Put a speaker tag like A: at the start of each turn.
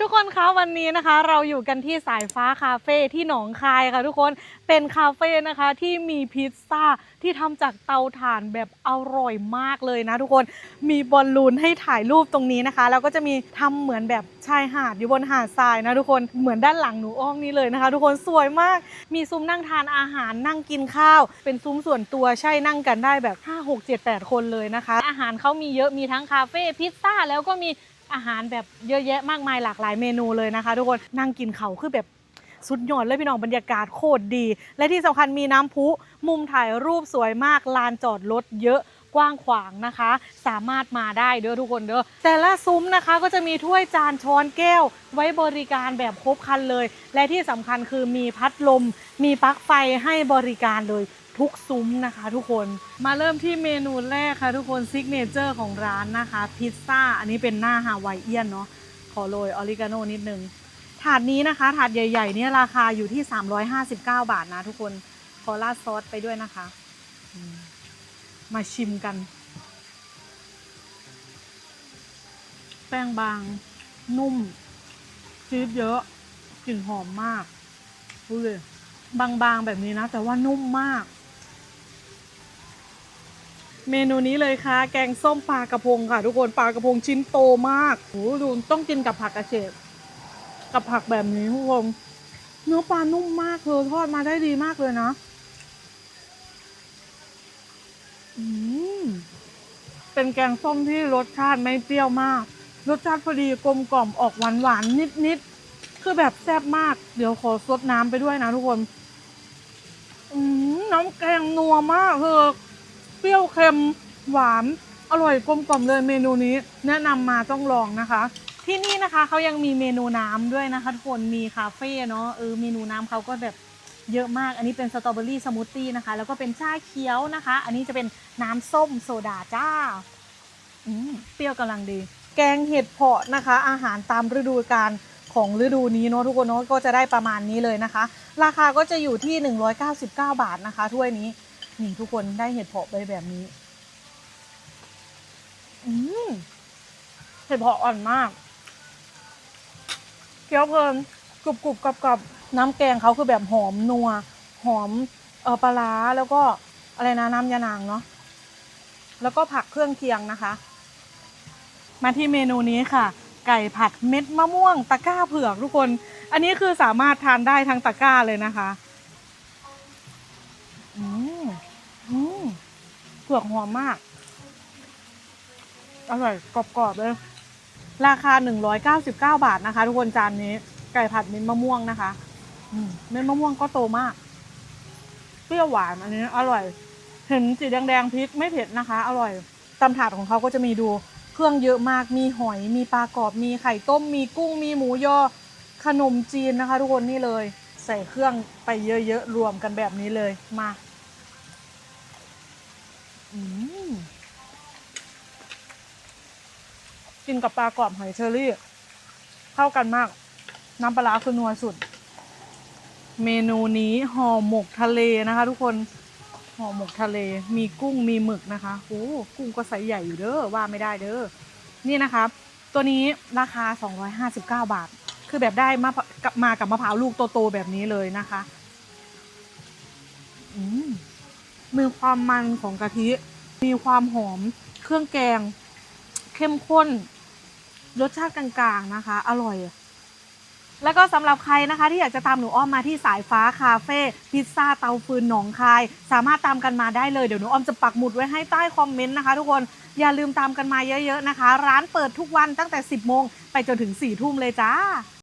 A: ทุกคนคะวันนี้นะคะเราอยู่กันที่สายฟ้าคาเฟ่ที่หนองคายค่ะทุกคนเป็นคาเฟ่นะคะที่มีพิซซ่าที่ทำจากเตาถ่านแบบอร่อยมากเลยนะทุกคนมีบอลลูนให้ถ่ายรูปตรงนี้นะคะแล้วก็จะมีทำเหมือนแบบชายหาดอยู่บนหาดทรายนะทุกคนเหมือนด้านหลังหนูอ้อมนี้เลยนะคะ ทุกคนสวยมาก มีซุ้มนั่งทานอาหารนั่งกินข้าว เป็นซุ้มส่วนตัวใช่นั่งกันได้แบบ 5 6 7 8 คนเลยนะคะ อาหารเขามีเยอะมีทั้งคาเฟ่พิซซ่าแล้วก็มี อาหารแบบเยอะแยะมากมายหลากหลายเมนูเลยนะคะ ทุกคนนั่งกินเขาคือแบบสุดยอดเลยพี่น้องบรรยากาศโคตรดี และที่สำคัญมีน้ำพุ มุมถ่ายรูปสวยมากลานจอดรถเยอะกว้างขวางนะคะ สามารถมาได้เด้อทุกคนเด้อแต่ละซุ้มนะคะก็จะมีถ้วยจานช้อนแก้ว ไว้บริการแบบครบครันเลย และที่สำคัญคือมีพัดลม มีปลั๊กไฟให้บริการเลย ทุกซุ้มนะคะ ทุกคนมาเริ่มที่เมนูแรกค่ะ ทุกคนซิกเนเจอร์ของร้านนะคะ พิซซ่า อันนี้เป็นหน้าฮาวายเอียนเนาะขอโรยออริกาโนนิดนึง ถาดนี้นะคะ ถาดใหญ่ๆเนี่ยราคาอยู่ที่ 359 บาทนะทุกคนขอราดซอสไปด้วยนะคะมมาชิมกัน แป้งบาง นุ่มชีสเยอะกลิ่นหอมมากดูเลยบางๆแบบนี้นะ แต่ว่านุ่มมาก เมนูนี้เลยค่ะ แกงส้มปลากระพงค่ะ ทุกคนปลากระพงชิ้นโตมากโอ้ดูต้องกินกับผักกระเฉดกับผักแบบนี้ทุกคนเนื้อปลานุ่มมากเธอทอดมาได้ดีมากเลยนะอืมเป็นแกงส้มที่รสชาติไม่เปรี้ยวมาก รสชาติพอดีกลมกล่อมออกหวานหวานนิดนิดคือแบบแซ่บมาก เดี๋ยวขอซดน้ำไปด้วยนะทุกคนอืมน้ำแกงนัวมากเธอ ปรี้ยวเค็มหวานอร่อยกลมกล่อมเลยเมนูนี้ แนะนำมาต้องลองนะคะ ที่นี่นะคะเขายังมีเมนูน้ำด้วยนะคะทุกคนมีคาเฟ่เนาะเออเมนูน้ำเขาก็แบบเยอะมาก อันนี้เป็นสตรอเบอรี่สมูทตี้นะคะ แล้วก็เป็นชาเขียวนะคะ อันนี้จะเป็นน้ำส้มโซดาจ้าอืมเปรี้ยวกำลังดี แกงเห็ดเผาะนะคะ อาหารตามฤดูกาลของฤดูนี้เนาะทุกคนเนาะก็จะได้ประมาณนี้เลยนะคะ ราคาก็จะอยู่ที่ 199 บาทนะคะถ้วยนี้ นี่ทุกคนได้เห็ดเผาะไปแบบนี้ อืมเห็ดเผาะอ่อนมาก เคี้ยวเพลินกรุบกรุบกับกับๆน้ำแกงเขาคือแบบหอมนัว หอมเออปลาร้าแล้วก็อะไรนะน้ำยานางเนาะ แล้วก็ผักเครื่องเคียงนะคะ มาที่เมนูนี้ค่ะ ไก่ผัดเม็ดมะม่วงตะก้าเผือกทุกคน อันนี้คือสามารถทานได้ทั้งตะก้าเลยนะคะ เผือกหอมมาก อร่อยกรอบๆเลย ราคา 199 บาทนะคะ ทุกคนจานนี้ ไก่ผัดเม็ดมะม่วงนะคะมเม็ดมะม่วงก็โตมาก เปรี้ยวหวานอันนี้ อร่อย เห็นสีแดงๆพริกไม่เผ็ดนะคะ อร่อยตำถาดของเขาก็จะมีดูเครื่องเยอะมาก มีหอย มีปลากรอบ มีไข่ต้ม มีกุ้ง มีหมูยอ ขนมจีนนะคะ ทุกคนนี่เลย ใส่เครื่องไปเยอะๆรวมกันแบบนี้เลย มา กินกับปลากรอบหอยเชอรี่ เข้ากันมาก น้ำปลาคือนัวสุด เมนูนี้ห่อหมกทะเลนะคะ ทุกคนห่อหมกทะเล มีกุ้งมีหมึกนะคะโอ้กุ้งก็ไซส์ใหญ่อยู่เด้อว่าไม่ได้เด้อนี่นะคะ ตัวนี้ราคา 259 บาท คือแบบได้มากับมากับมะพร้าวลูกโตๆแบบนี้เลยนะคะ อืม มีความมันของกะทิ มีความหอม เครื่องแกง เข้มข้น รสชาติกลางๆนะคะ อร่อย แล้วก็สำหรับใครนะคะ ที่อยากจะตามหนูอ้อมมาที่สายฟ้าคาเฟ่พิซซ่าเตาฟืนหนองคาย สามารถตามกันมาได้เลยเดี๋ยวหนูอ้อมจะปักหมุดไว้ให้ใต้คอมเมนต์นะคะ ทุกคนอย่าลืมตามกันมาเยอะๆนะคะ ร้านเปิดทุกวันตั้งแต่ 10 โมงไปจนถึง 4 ทุ่มเลยจ้า